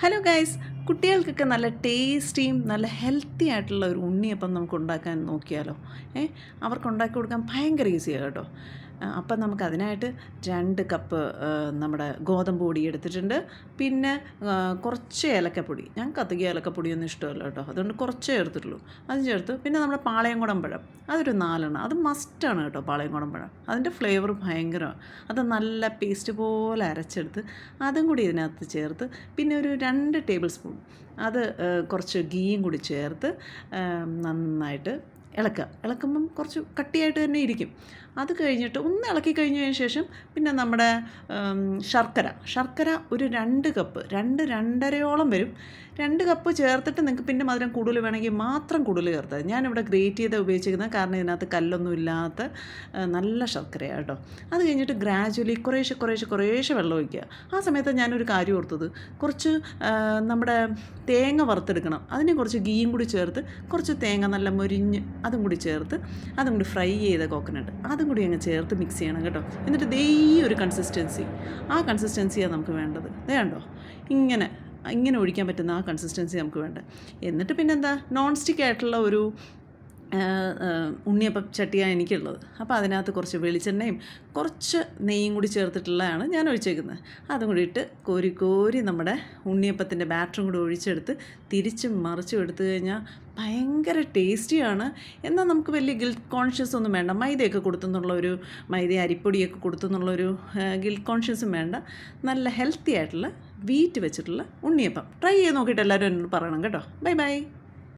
Hello guys കുട്ടികൾക്കൊക്കെ നല്ല ടേസ്റ്റിയും നല്ല ഹെൽത്തി ആയിട്ടുള്ള ഒരു ഉണ്ണിയപ്പം നമുക്ക് ഉണ്ടാക്കാൻ നോക്കിയാലോ. ഏ? അവർക്ക് ഉണ്ടാക്കി കൊടുക്കാൻ ഭയങ്കര ഈസിയാണ് കേട്ടോ. അപ്പം നമുക്ക് അതിനായിട്ട് രണ്ട് കപ്പ് നമ്മുടെ ഗോതമ്പ് പൊടി എടുത്തിട്ടുണ്ട്. പിന്നെ കുറച്ച് ഏലക്കപ്പൊടി. ഞാൻ അധികം ഏലക്കപ്പൊടിയൊന്നും ഇഷ്ടമല്ല കേട്ടോ. അതുകൊണ്ട് കുറച്ചേ ചേർത്തിട്ടുള്ളൂ അത് ചേർത്ത് പിന്നെ നമ്മുടെ പാളയംകുടം പഴം. അതൊരു നാലെണ്ണം. അത് മസ്റ്റാണ് കേട്ടോ പാളയംകുടം പഴം. അതിന്റെ ഫ്ലേവർ ഭയങ്കരമാണ് അത് നല്ല പേസ്റ്റ് പോലെ അരച്ചെടുത്ത് അതും കൂടി ഇതിനകത്ത് ചേർത്ത് പിന്നെ ഒരു രണ്ട് ടേബിൾ സ്പൂൺ. അത് കുറച്ച് ഗീയും കൂടി ചേർത്ത് നന്നായിട്ട് ഇളക്കുക ഇളക്കുമ്പം കുറച്ച് കട്ടിയായിട്ട് തന്നെ ഇരിക്കും. അത് കഴിഞ്ഞിട്ട് ഒന്ന് ഇളക്കി കഴിഞ്ഞതിന് ശേഷം പിന്നെ നമ്മുടെ ശർക്കര. ശർക്കര ഒരു രണ്ട് കപ്പ് രണ്ട് രണ്ടരയോളം വരും. രണ്ട് കപ്പ് ചേർത്തിട്ട് നിങ്ങൾക്ക് പിന്നെ മധുരം കൂടുതൽ വേണമെങ്കിൽ മാത്രം കൂടുതൽ ചേർത്താൽ മതി. ഞാനിവിടെ ഗ്രേറ്റ് ചെയ്ത് ഉപയോഗിച്ചിരിക്കുന്നത് കാരണം ഇതിനകത്ത് കല്ലൊന്നും ഇല്ലാത്ത നല്ല ശർക്കരയാണ് കേട്ടോ. അത് കഴിഞ്ഞിട്ട് ഗ്രാജുവലി കുറേശ്ശെ കുറേശ്ശെ കുറേശ്ശെ വെള്ളം ഒഴിക്കുക. ആ സമയത്ത് ഞാനൊരു കാര്യം ഓർത്തത്. കുറച്ച് നമ്മുടെ തേങ്ങ വറുത്തെടുക്കണം. അതിനെ കുറച്ച് ഗീയും കൂടി ചേർത്ത് കുറച്ച് തേങ്ങ നല്ല മൊരിഞ്ഞ് അതും കൂടി ചേർത്ത് അതും കൂടി ഫ്രൈ ചെയ്ത കോക്കനട്ട് അതും കൂടി അങ്ങ് ചേർത്ത് മിക്സ് ചെയ്യണം കേട്ടോ. എന്നിട്ട് ദേ ഒരു കൺസിസ്റ്റൻസി ആ കൺസിസ്റ്റൻസിയാണ് നമുക്ക് വേണ്ടത്. ദേ കണ്ടോ? ഇങ്ങനെ ഇങ്ങനെ ഒഴിക്കാൻ പറ്റുന്ന ആ കൺസിസ്റ്റൻസി നമുക്ക് വേണ്ട എന്നിട്ട് പിന്നെന്താ? നോൺ സ്റ്റിക്ക് ആയിട്ടുള്ള ഒരു ഉണ്ണിയപ്പം ചട്ടിയാണ് എനിക്കുള്ളത്. അപ്പോൾ അതിനകത്ത് കുറച്ച് വെളിച്ചെണ്ണയും കുറച്ച് നെയ്യും കൂടി ചേർത്തിട്ടുള്ളതാണ് ഞാൻ ഒഴിച്ചേക്കുന്നത്. അതും കൂടി ഇട്ട് കോരി കോരി നമ്മുടെ ഉണ്ണിയപ്പത്തിന്റെ ബാറ്ററും കൂടി ഒഴിച്ചെടുത്ത് തിരിച്ചും മറിച്ചും എടുത്തു കഴിഞ്ഞാൽ ഭയങ്കര ടേസ്റ്റിയാണ്. എന്നാൽ നമുക്ക് വലിയ ഗിൽറ്റ് കോൺഷ്യസ് ഒന്നും വേണ്ട. മൈദയൊക്കെ കൊടുത്തെന്നുള്ള ഒരു മൈദ അരിപ്പൊടിയൊക്കെ കൊടുത്തെന്നുള്ളൊരു ഗിൽറ്റ് കോൺഷ്യസും വേണ്ട. നല്ല ഹെൽത്തി ആയിട്ടുള്ള വീറ്റ് വെച്ചിട്ടുള്ള ഉണ്ണിയപ്പം. ട്രൈ ചെയ്ത് നോക്കിയിട്ട് എല്ലാവരും എന്നോട് പറയണം കേട്ടോ. Bye bye.